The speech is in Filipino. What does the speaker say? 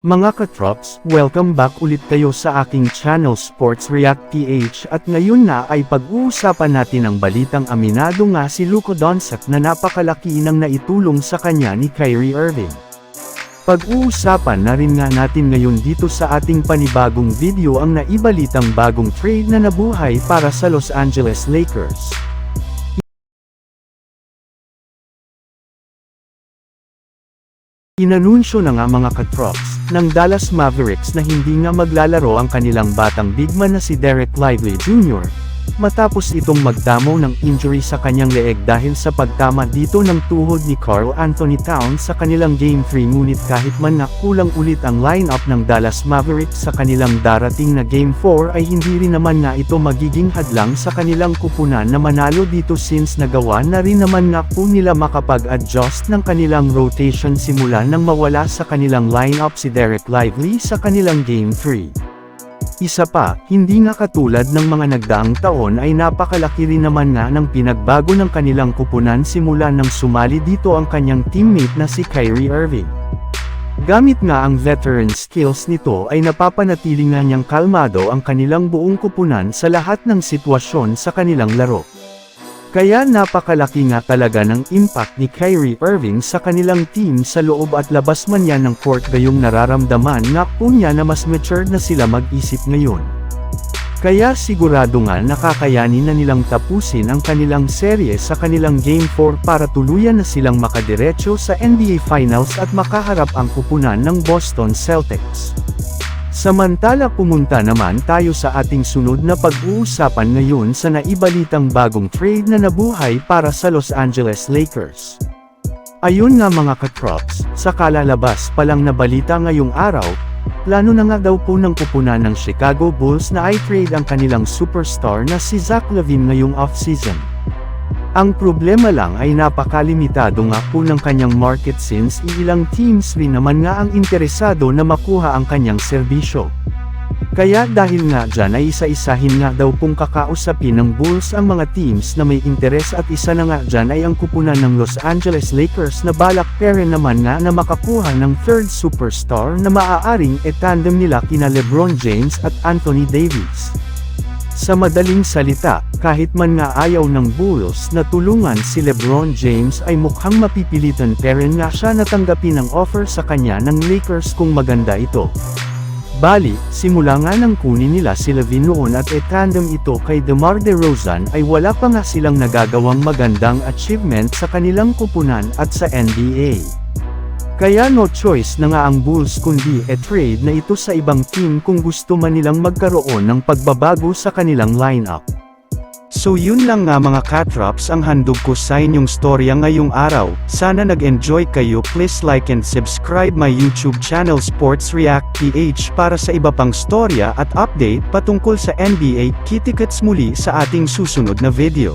Mga katrops, welcome back ulit kayo sa aking channel Sports React PH at ngayon na ay pag-uusapan natin ang balitang aminado nga si Luka Doncic na napakalaki ng naitulong sa kanya ni Kyrie Irving. Pag-uusapan na rin nga natin ngayon dito sa ating panibagong video ang naibalitang bagong trade na nabuhay para sa Los Angeles Lakers. Inanunsyo na nga mga katrops, ng Dallas Mavericks na hindi nga maglalaro ang kanilang batang bigman na si Derek Lively Jr. Matapos itong magdamo ng injury sa kanyang leeg dahil sa pagtama dito ng tuhod ni Carl Anthony Towns sa kanilang Game 3 ngunit kahit man na kulang ulit ang lineup ng Dallas Mavericks sa kanilang darating na Game 4 ay hindi rin naman nga ito magiging hadlang sa kanilang kupunan na manalo dito since nagawa na rin naman nga po nila makapag-adjust ng kanilang rotation simula nang mawala sa kanilang lineup si Derek Lively sa kanilang Game 3. Isa pa, hindi nga katulad ng mga nagdaang taon ay napakalaki rin naman nga ng pinagbago ng kanilang kupunan simula nang sumali dito ang kanyang teammate na si Kyrie Irving. Gamit nga ang veteran skills nito ay napapanatili nga niyang kalmado ang kanilang buong kupunan sa lahat ng sitwasyon sa kanilang laro. Kaya napakalaki nga talaga ng impact ni Kyrie Irving sa kanilang team sa loob at labas man yan ng court gayong nararamdaman nga po niya na mas matured na sila mag-isip ngayon. Kaya sigurado nga nakakayanin na nilang tapusin ang kanilang serye sa kanilang Game 4 para tuluyan na silang makadiretso sa NBA Finals at makaharap ang kupunan ng Boston Celtics. Samantala pumunta naman tayo sa ating sunod na pag-uusapan ngayon sa naibalitang bagong trade na nabuhay para sa Los Angeles Lakers. Ayun nga mga katrops, sa kalalabas pa lang na balita ngayong araw, plano na nga daw po ng kupunan ng Chicago Bulls na i-trade ang kanilang superstar na si Zach Lavine ngayong off-season. Ang problema lang ay napakalimitado nga po ng kanyang market since ilang teams rin naman nga ang interesado na makuha ang kanyang serbisyo. Kaya dahil nga dyan ay isa-isahin nga daw pong kakausapin ng Bulls ang mga teams na may interes at isa na nga dyan ay ang kupunan ng Los Angeles Lakers na balak pere naman nga na makakuha ng third superstar na maaaring etandem nila kina Lebron James at Anthony Davis. Sa madaling salita, kahit man nga ayaw ng Bulls na tulungan si LeBron James ay mukhang mapipilitan pero nga siya natanggapin ang offer sa kanya ng Lakers kung maganda ito. Bali, simula nga nang kunin nila si Levine noon at etandem ito kay DeMar DeRozan ay wala pa nga silang nagagawang magandang achievement sa kanilang kupunan at sa NBA. Kaya no choice na nga ang Bulls kundi e-trade na ito sa ibang team kung gusto man nilang magkaroon ng pagbabago sa kanilang lineup. So yun lang nga mga katrops ang handog ko sa inyong storya ngayong araw, sana nag-enjoy kayo please like and subscribe my YouTube channel Sports React PH para sa iba pang storya at update patungkol sa NBA, kitikets muli sa ating susunod na video.